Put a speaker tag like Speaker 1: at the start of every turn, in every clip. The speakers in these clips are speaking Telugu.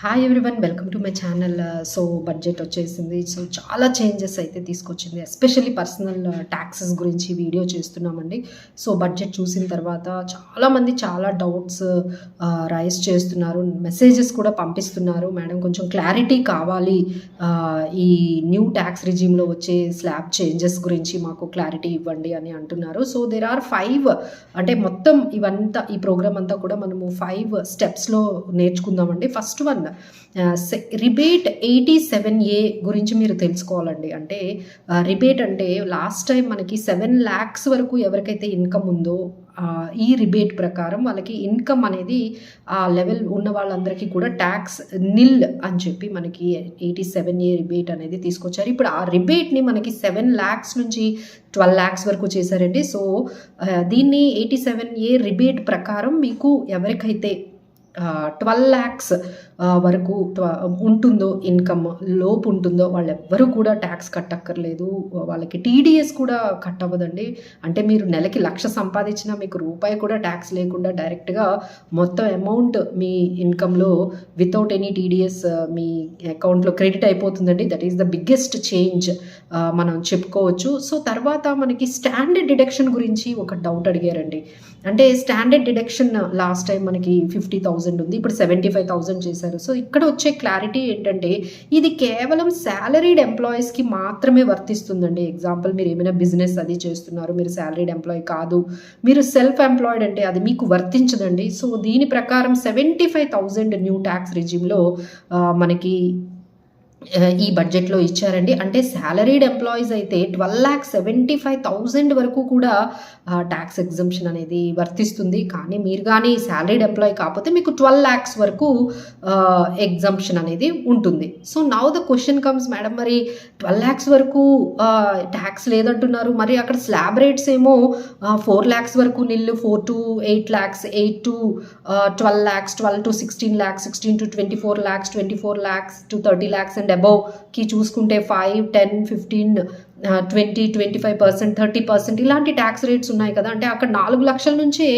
Speaker 1: Hi everyone welcome to my channel so budget వచ్చేసింది. సో చాలా చేంజెస్ అయితే తీసుకొచ్చింది ఎస్పెషల్లీ పర్సనల్ ట్యాక్సెస్ గురించి వీడియో చేస్తున్నామండి. సో బడ్జెట్ చూసిన తర్వాత చాలామంది చాలా డౌట్స్ రైజ్ uh, చేస్తున్నారు. మెసేజెస్ కూడా పంపిస్తున్నారు. మేడం కొంచెం క్లారిటీ కావాలి. Uh, ఈ న్యూ ట్యాక్స్ రిజ్యూమ్లో వచ్చే స్లాబ్ చేంజెస్ గురించి మాకు క్లారిటీ ఇవ్వండి అని అంటున్నారు. సో దేర్ ఆర్ ఫైవ్ అంటే మొత్తం ఇవంతా ఈ ప్రోగ్రామ్ అంతా కూడా మనము ఫైవ్ స్టెప్స్లో నేర్చుకుందామండి. First one rebate eighty seven A గురించి మీరు తెలుసుకోవాలండి. అంటే రిబేట్ అంటే లాస్ట్ టైం మనకి సెవెన్ ల్యాక్స్ వరకు ఎవరికైతే ఇన్కమ్ ఉందో ఈ రిబేట్ ప్రకారం వాళ్ళకి ఇన్కమ్ అనేది ఆ లెవెల్ ఉన్న వాళ్ళందరికీ కూడా ట్యాక్స్ నిల్ అని చెప్పి మనకి ఎయిటీ సెవెన్ ఏ రిబేట్ అనేది తీసుకొచ్చారు. ఇప్పుడు ఆ రిబేట్ని మనకి సెవెన్ ల్యాక్స్ నుంచి ట్వెల్వ్ ల్యాక్స్ వరకు చేశారండి. సో దీన్ని ఎయిటీ సెవెన్ ఏ రిబేట్ ప్రకారం మీకు ఎవరికైతే ట్వెల్వ్ ల్యాక్స్ వరకు ఉంటుందో ఇన్కమ్ లోపు ఉంటుందో వాళ్ళు ఎవ్వరూ కూడా ట్యాక్స్ కట్టక్కర్లేదు. వాళ్ళకి టీడీఎస్ కూడా కట్ అవ్వదండి అంటే మీరు నెలకి లక్ష సంపాదించినా మీకు రూపాయి కూడా ట్యాక్స్ లేకుండా డైరెక్ట్గా మొత్తం అమౌంట్ మీ ఇన్కంలో వితౌట్ ఎనీ టీడీఎస్ మీ అకౌంట్లో క్రెడిట్ అయిపోతుందండి. That is the biggest change మనం చెప్పుకోవచ్చు. సో తర్వాత మనకి స్టాండర్డ్ డిడక్షన్ గురించి ఒక డౌట్ అడిగారండి. అంటే స్టాండర్డ్ డిడక్షన్ లాస్ట్ టైం మనకి ఫిఫ్టీ థౌజండ్ ఉంది. ఇప్పుడు సెవెంటీ ఫైవ్ థౌజండ్ చేశారు. సో ఇక్కడ వచ్చే క్లారిటీ ఏంటంటే ఇది కేవలం శాలరీడ్ ఎంప్లాయీస్కి మాత్రమే వర్తిస్తుందండి. ఎగ్జాంపుల్ మీరు ఏమైనా బిజినెస్ అది చేస్తున్నారు మీరు శాలరీడ్ ఎంప్లాయీ కాదు. మీరు సెల్ఫ్ ఎంప్లాయిడ్ అంటే అది మీకు వర్తించదండి. సో దీని ప్రకారం seventy five thousand new tax రిజిమ్లో మనకి ఈ బడ్జెట్లో ఇచ్చారండి. అంటే శాలరీడ్ ఎంప్లాయీస్ అయితే twelve lakh seventy five thousand వరకు కూడా ట్యాక్స్ ఎగ్జంప్షన్ అనేది వర్తిస్తుంది. కానీ మీరు కానీ శాలరీడ్ ఎంప్లాయీ కాకపోతే మీకు ట్వెల్వ్ ల్యాక్స్ వరకు ఎగ్జంప్షన్ అనేది ఉంటుంది. So now the question comes madam మరి ట్వెల్వ్ ల్యాక్స్ వరకు ట్యాక్స్ లేదంటున్నారు. మరి అక్కడ స్లాబ్ రేట్స్ ఏమో ఫోర్ ల్యాక్స్ వరకు nil four to eight lakhs eight to twelve lakhs twelve to sixteen lakhs sixteen to twenty four lakhs twenty four lakhs to thirty lakhs and అబౌవ్కి చూసుకుంటే five ten fifteen twenty twenty five percent thirty percent ఇలాంటి ట్యాక్స్ రేట్స్ ఉన్నాయి కదా. అంటే అక్కడ నాలుగు లక్షల నుంచే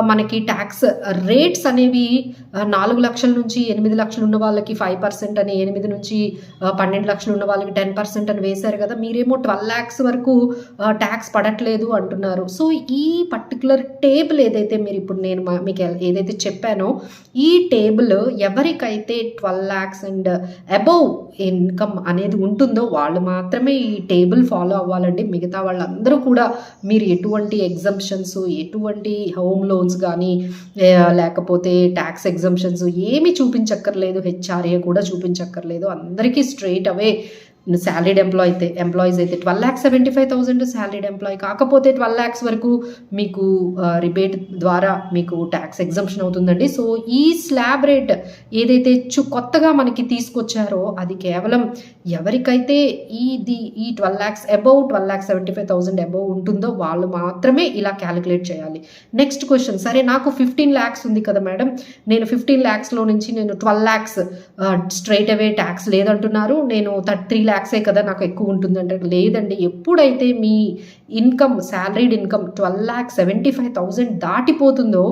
Speaker 1: మనకి ట్యాక్స్ రేట్స్ అనేవి నాలుగు లక్షల నుంచి ఎనిమిది లక్షలు ఉన్న వాళ్ళకి ఫైవ్ పర్సెంట్ అని ఎనిమిది నుంచి పన్నెండు లక్షలు ఉన్న వాళ్ళకి టెన్ పర్సెంట్ అని వేశారు కదా. మీరేమో ట్వెల్వ్ ల్యాక్స్ వరకు ట్యాక్స్ పడట్లేదు అంటున్నారు. సో ఈ పర్టికులర్ టేబుల్ ఏదైతే మీరు ఇప్పుడు నేను మా- మీకు ఏదైతే చెప్పానో ఈ టేబుల్ ఎవరికైతే twelve lakhs and above income అనేది ఉంటుందో వాళ్ళు మాత్రమే ఈ టేబుల్ ఫాలో అవ్వాలండి మిగతా వాళ్ళందరూ కూడా మీరు ఎటువంటి ఎగ్జంప్షన్స్ ఎటువంటి హోమ్ లోన్స్ కానీ లేకపోతే ట్యాక్స్ ఎగ్జంప్షన్స్ ఏమీ చూపించక్కర్లేదు హెచ్ఆర్ఏ కూడా చూపించక్కర్లేదు. అందరికీ స్ట్రైట్ అవే శాలరీడ్ ఎంప్లాయ్ అయితే ఎంప్లాయీస్ అయితే twelve lakhs seventy five thousand salaried employee కాకపోతే ట్వెల్వ్ ల్యాక్స్ వరకు మీకు రిబేట్ ద్వారా మీకు ట్యాక్స్ ఎగ్జంప్షన్ అవుతుందండి. సో ఈ స్లాబ్ రేట్ ఏదైతే చు కొత్తగా మనకి తీసుకొచ్చారో అది కేవలం ఎవరికైతే ఇది ఈ twelve lakhs above twelve lakhs seventy five thousand above ఉంటుందో వాళ్ళు మాత్రమే ఇలా క్యాలిక్యులేట్ చేయాలి. నెక్స్ట్ క్వశ్చన్ సరే నాకు ఫిఫ్టీన్ ల్యాక్స్ ఉంది కదా మేడం. నేను ఫిఫ్టీన్ ల్యాక్స్లో నుంచి నేను twelve lakhs straight away tax లేదంటున్నారు. నేను థర్టీ త్రీ ల్యాక్స్ ట్యాక్సే కదా నాకు ఎక్కువ ఉంటుందంటే లేదండి. ఎప్పుడైతే మీ income salaried income twelve lakh seventy five thousand దాటిపోతుందో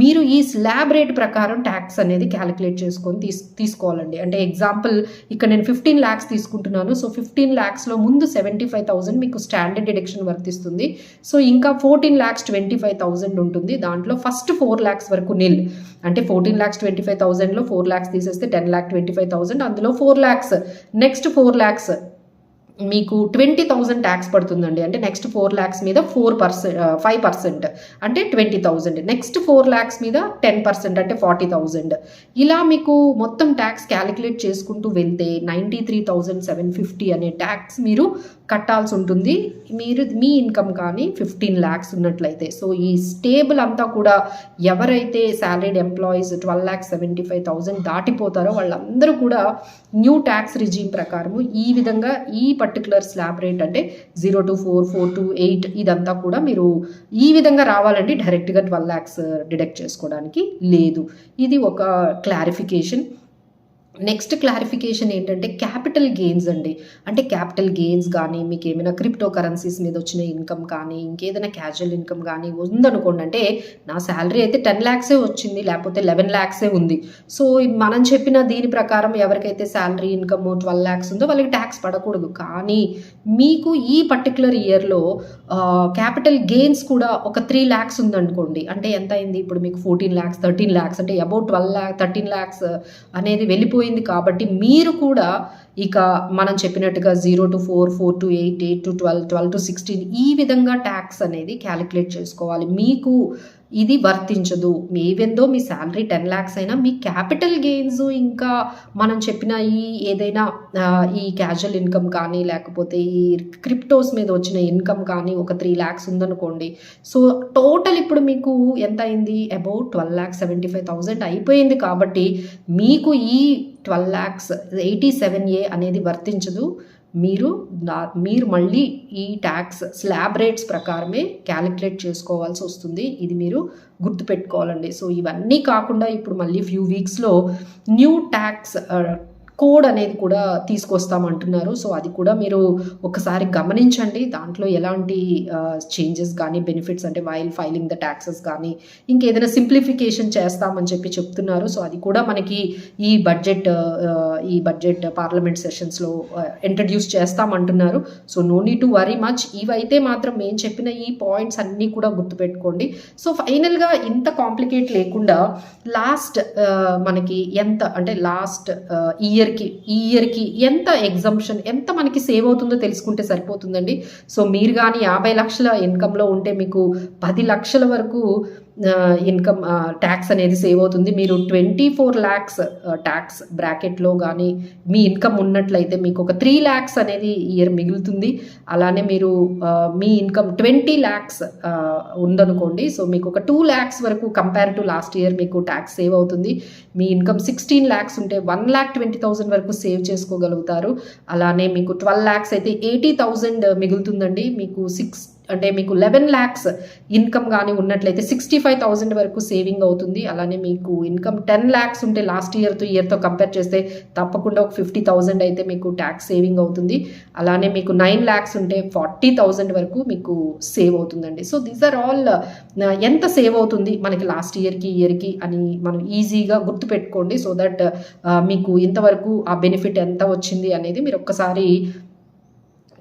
Speaker 1: మీరు ఈ స్లాబ్ రేట్ ప్రకారం ట్యాక్స్ అనేది క్యాలిక్యులేట్ చేసుకొని తీసు తీసుకోవాలండి. అంటే ఎగ్జాంపుల్ ఇక్కడ నేను ఫిఫ్టీన్ ల్యాక్స్ తీసుకుంటున్నాను. సో ఫిఫ్టీన్ ల్యాక్స్లో ముందు సెవెంటీ ఫైవ్ థౌసండ్ మీకు స్టాండర్డ్ డిడక్షన్ వర్తిస్తుంది. సో ఇంకా fourteen lakhs twenty five thousand ఉంటుంది. దాంట్లో ఫస్ట్ ఫోర్ ల్యాక్స్ వరకు నిల్ అంటే ఫోర్టీన్ ల్యాక్స్ ట్వంటీ ఫైవ్ థౌసండ్లో ఫోర్ ల్యాక్స్ తీసేస్తే ten lakh twenty five thousand అందులో four lakhs next four lakhs మీకు ట్వంటీ థౌజండ్ ట్యాక్స్ పడుతుందండి. అంటే నెక్స్ట్ ఫోర్ ల్యాక్స్ మీద ఫోర్ పర్సెంట్ ఫైవ్ పర్సెంట్ అంటే twenty thousand next four lakhs మీద టెన్ పర్సెంట్ అంటే ఫార్టీ థౌజండ్ ఇలా మీకు మొత్తం ట్యాక్స్ క్యాలిక్యులేట్ చేసుకుంటూ వెళ్తే ninety three thousand seven fifty అనే ట్యాక్స్ మీరు కట్టాల్సి ఉంటుంది మీరు మీ ఇన్కమ్ కానీ ఫిఫ్టీన్ ల్యాక్స్ ఉన్నట్లయితే. సో ఈ స్టేబుల్ అంతా కూడా ఎవరైతే salaried employees twelve lakhs seventy five thousand దాటిపోతారో వాళ్ళందరూ కూడా న్యూ ట్యాక్స్ రిజీమ్ ప్రకారము ఈ విధంగా ఈ పర్టికులర్ స్లాబ్ రేట్ అంటే zero to four four to eight ఇదంతా కూడా మీరు ఈ విధంగా రావాలండి. డైరెక్ట్గా ట్వెల్వ్ ల్యాక్స్ డిడక్ట్ చేసుకోవడానికి లేదు. ఇది ఒక క్లారిఫికేషన్. నెక్స్ట్ క్లారిఫికేషన్ ఏంటంటే క్యాపిటల్ గెయిన్స్ అండి. అంటే క్యాపిటల్ గెయిన్స్ కానీ మీకు ఏమైనా క్రిప్టో కరెన్సీస్ మీద వచ్చిన ఇన్కమ్ కానీ ఇంకేదైనా క్యాజువల్ ఇన్కమ్ కానీ ఉందనుకోండి అంటే నా శాలరీ అయితే టెన్ ల్యాక్సే వచ్చింది లేకపోతే లెవెన్ ల్యాక్సే ఉంది. సో మనం చెప్పిన దీని ప్రకారం ఎవరికైతే శాలరీ ఇన్కమ్ ట్వెల్వ్ ల్యాక్స్ ఉందో వాళ్ళకి ట్యాక్స్ పడకూడదు. కానీ మీకు ఈ పర్టికులర్ ఇయర్లో క్యాపిటల్ గెయిన్స్ కూడా ఒక త్రీ ల్యాక్స్ ఉందనుకోండి అంటే ఎంత అయింది? ఇప్పుడు మీకు ఫోర్టీన్ ల్యాక్స్ థర్టీన్ ల్యాక్స్ అంటే about twelve lakh thirteen lakhs అనేది అయిపోయింది కాబట్టి మీరు కూడా ఇక మనం చెప్పినట్టుగా zero to four four to eight eight to twelve twelve to sixteen ఈ విధంగా ట్యాక్స్ అనేది క్యాలిక్యులేట్ చేసుకోవాలి. మీకు ఇది వర్తించదు. మేవేందో మీ శాలరీ టెన్ ల్యాక్స్ అయినా మీ క్యాపిటల్ గెయిన్స్ ఇంకా మనం చెప్పిన ఈ ఏదైనా ఈ క్యాజువల్ ఇన్కమ్ కానీ లేకపోతే ఈ క్రిప్టోస్ మీద వచ్చిన ఇన్కమ్ కానీ ఒక త్రీ ల్యాక్స్ ఉందనుకోండి. సో టోటల్ ఇప్పుడు మీకు ఎంత అయింది? About twelve lakhs seventy five thousand అయిపోయింది కాబట్టి మీకు ఈ twelve lakhs eighty seven A అనేది వర్తించదు. మీరు నా- మీరు మళ్ళీ ఈ ట్యాక్స్ స్లాబ్ రేట్స్ ప్రకారమే క్యాలిక్యులేట్ చేసుకోవాల్సి వస్తుంది. ఇది మీరు గుర్తుపెట్టుకోవాలండి. సో ఇవన్నీ కాకుండా ఇప్పుడు మళ్ళీ ఫ్యూ వీక్స్లో న్యూ ట్యాక్స్ కోడ్ అనేది కూడా తీసుకొస్తామంటున్నారు. సో అది కూడా మీరు ఒకసారి గమనించండి. దాంట్లో ఎలాంటి చేంజెస్ కానీ బెనిఫిట్స్ అంటే వైల్ ఫైలింగ్ ద ట్యాక్సెస్ కానీ ఇంకేదైనా సింప్లిఫికేషన్ చేస్తామని చెప్పి చెప్తున్నారు. సో అది కూడా మనకి ఈ బడ్జెట్ ఈ బడ్జెట్ పార్లమెంట్ సెషన్స్లో introduce చేస్తామంటున్నారు. So no need to worry much ఇవైతే మాత్రం మేము చెప్పిన ఈ పాయింట్స్ అన్నీ కూడా గుర్తుపెట్టుకోండి. సో ఫైనల్గా ఇంత కాంప్లికేట్ లేకుండా లాస్ట్ మనకి ఎంత అంటే లాస్ట్ ఇయర్ ఇయర్కి ఈ ఇయర్కి ఎంత ఎగ్జంప్షన్ ఎంత మనకి సేవ్ అవుతుందో తెలుసుకుంటే సరిపోతుందండి. సో మీరు కానీ యాభై లక్షల ఇన్కంలో ఉంటే మీకు పది లక్షల వరకు ఇన్కమ్ ట్యాక్స్ అనేది సేవ్ అవుతుంది. మీరు ట్వంటీ ఫోర్ ల్యాక్స్ ట్యాక్స్ బ్రాకెట్లో కానీ మీ ఇన్కమ్ ఉన్నట్లయితే మీకు ఒక త్రీ ల్యాక్స్ అనేది ఇయర్ మిగులుతుంది. అలానే మీరు మీ ఇన్కమ్ ట్వంటీ ల్యాక్స్ ఉందనుకోండి సో మీకు ఒక టూ ల్యాక్స్ వరకు కంపేర్ టు లాస్ట్ ఇయర్ మీకు ట్యాక్స్ సేవ్ అవుతుంది. మీ ఇన్కమ్ సిక్స్టీన్ ల్యాక్స్ ఉంటే వన్ ల్యాక్ ట్వంటీ థౌసండ్ వరకు సేవ్ చేసుకోగలుగుతారు. అలానే మీకు ట్వెల్వ్ ల్యాక్స్ అయితే ఎయిటీ థౌజండ్ మిగులుతుందండి. మీకు సిక్స్ అంటే మీకు లెవెన్ ల్యాక్స్ ఇన్కమ్ కానీ ఉన్నట్లయితే సిక్స్టీ ఫైవ్ థౌజండ్ వరకు సేవింగ్ అవుతుంది. అలానే మీకు ఇన్కమ్ టెన్ ల్యాక్స్ ఉంటే లాస్ట్ ఇయర్తో ఇయర్తో కంపేర్ చేస్తే తప్పకుండా ఒక ఫిఫ్టీ థౌజండ్ అయితే మీకు ట్యాక్స్ సేవింగ్ అవుతుంది. అలానే మీకు నైన్ ల్యాక్స్ ఉంటే ఫార్టీ థౌజండ్ వరకు మీకు సేవ్ అవుతుందండి. సో దీస్ ఆర్ ఆల్ ఎంత సేవ్ అవుతుంది మనకి లాస్ట్ ఇయర్కి ఇయర్కి అని మనం ఈజీగా గుర్తుపెట్టుకోండి. సో దట్ uh, మీకు ఇంతవరకు ఆ బెనిఫిట్ ఎంత వచ్చింది అనేది మీరు ఒక్కసారి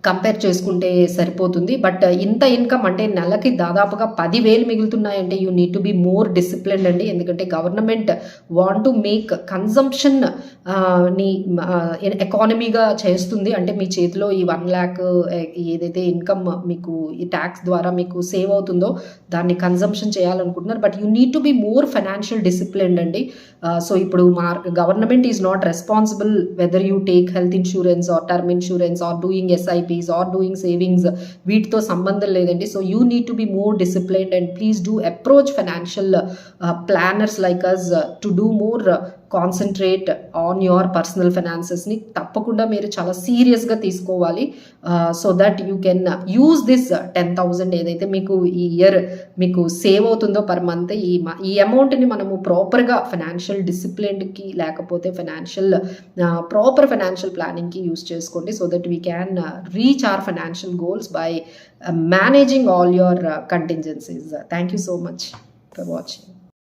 Speaker 1: కంపేర్ చేసుకుంటే సరిపోతుంది. బట్ uh, ఇంత ఇన్కమ్ అంటే నెలకి దాదాపుగా పదివేలు మిగులుతున్నాయంటే you need to be more discipline అండి. ఎందుకంటే గవర్నమెంట్ వాంట్ టు మేక్ కన్సంప్షన్ని uh, ఎకానమీగా చేస్తుంది. అంటే మీ చేతిలో ఈ వన్ ల్యాక్ ఏదైతే ఇన్కమ్ మీకు ఈ ట్యాక్స్ ద్వారా మీకు సేవ్ అవుతుందో దాన్ని కన్సంప్షన్ చేయాలనుకుంటున్నారు. But you need to be more financial discipline అండి. Uh, సో ఇప్పుడు మార్ government is not responsible whether you take health insurance or term insurance or doing SIP SIPs or doing savings వీటితో సంబంధం లేదండి. So you need to be more disciplined and please do approach financial planners like us to do more concentrate on your personal ఫైనాన్సెస్ని తప్పకుండా మీరు చాలా సీరియస్గా తీసుకోవాలి. So that you can use this ten thousand ఏదైతే మీకు ఈ ఇయర్ మీకు సేవ్ అవుతుందో పర్ మంత్ ఈ మ- ఈ అమౌంట్ని మనము ప్రాపర్గా ఫైనాన్షియల్ డిసిప్లిన్కి లేకపోతే ఫైనాన్షియల్ ప్రాపర్ ఫైనాన్షియల్ ప్లానింగ్కి యూస్ చేసుకోండి. So that we can reach our financial goals by managing all your contingencies thank you so much for watching